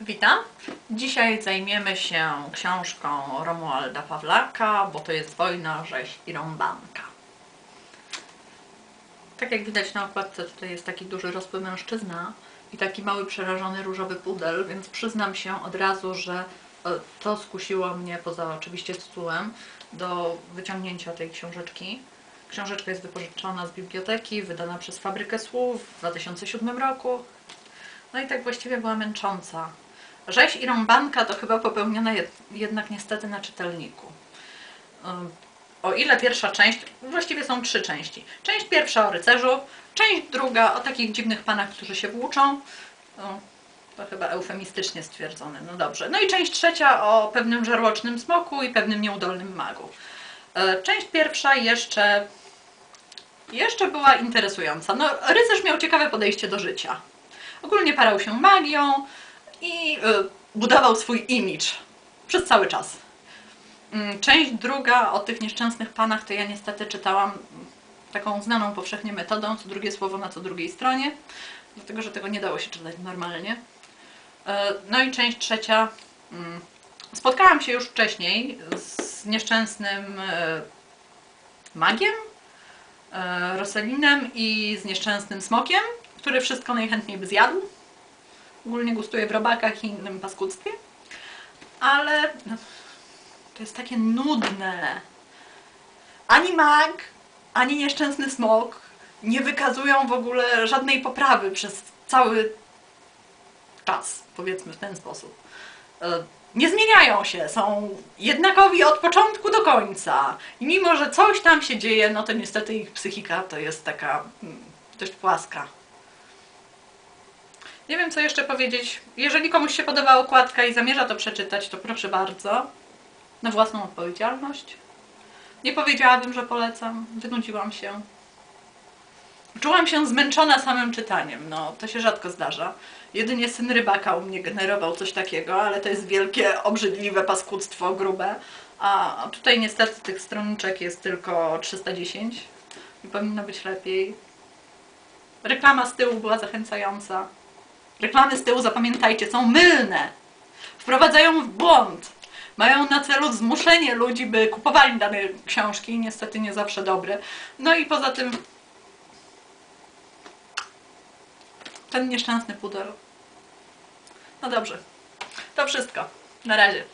Witam. Dzisiaj zajmiemy się książką Romualda Pawlaka, bo to jest Wojna, rzeź i rąbanka. Tak jak widać na okładce, tutaj jest taki duży rosły mężczyzna i taki mały przerażony różowy pudel, więc przyznam się od razu, że e, to skusiło mnie, poza oczywiście tytułem, do wyciągnięcia tej książeczki. Książeczka jest wypożyczona z biblioteki, wydana przez Fabrykę Słów w 2007 roku. No i tak właściwie była męcząca. Rzeź i rąbanka to chyba popełniona jed- jednak niestety na czytelniku. O ile pierwsza część, właściwie są trzy części. Część pierwsza o rycerzu, część druga o takich dziwnych panach, którzy się włóczą. To chyba eufemistycznie stwierdzone, no dobrze. No i część trzecia o pewnym żarłocznym smoku i pewnym nieudolnym magu. E, Część pierwsza jeszcze, jeszcze była interesująca. No, rycerz miał ciekawe podejście do życia. Ogólnie parał się magią i y, budował swój image przez cały czas. Mm, Część druga o tych nieszczęsnych panach to ja niestety czytałam taką znaną powszechnie metodą, co drugie słowo na co drugiej stronie, dlatego że tego nie dało się czytać normalnie. Y, No i część trzecia. mm, Spotkałam się już wcześniej z nieszczęsnym y, magiem, Roselinem i z nieszczęsnym smokiem, który wszystko najchętniej by zjadł. Ogólnie gustuje w robakach i innym paskudztwie. Ale no, to jest takie nudne. Ani mag, ani nieszczęsny smok nie wykazują w ogóle żadnej poprawy przez cały czas, powiedzmy w ten sposób. E, Nie zmieniają się, są jednakowi od początku do końca. I mimo, że coś tam się dzieje, no to niestety ich psychika to jest taka mm, dość płaska. Nie wiem, co jeszcze powiedzieć. Jeżeli komuś się podoba okładka i zamierza to przeczytać, to proszę bardzo. Na własną odpowiedzialność. Nie powiedziałabym, że polecam. Wynudziłam się. Czułam się zmęczona samym czytaniem. No, to się rzadko zdarza. Jedynie syn rybaka u mnie generował coś takiego, ale to jest wielkie, obrzydliwe paskudztwo, grube. A tutaj niestety tych stroniczek jest tylko 310 i powinno być lepiej. Reklama z tyłu była zachęcająca. Reklamy z tyłu, zapamiętajcie, są mylne. Wprowadzają w błąd. Mają na celu zmuszenie ludzi, by kupowali dane książki, niestety nie zawsze dobre. No i poza tym ten nieszczęsny pudel. No dobrze, to wszystko. Na razie.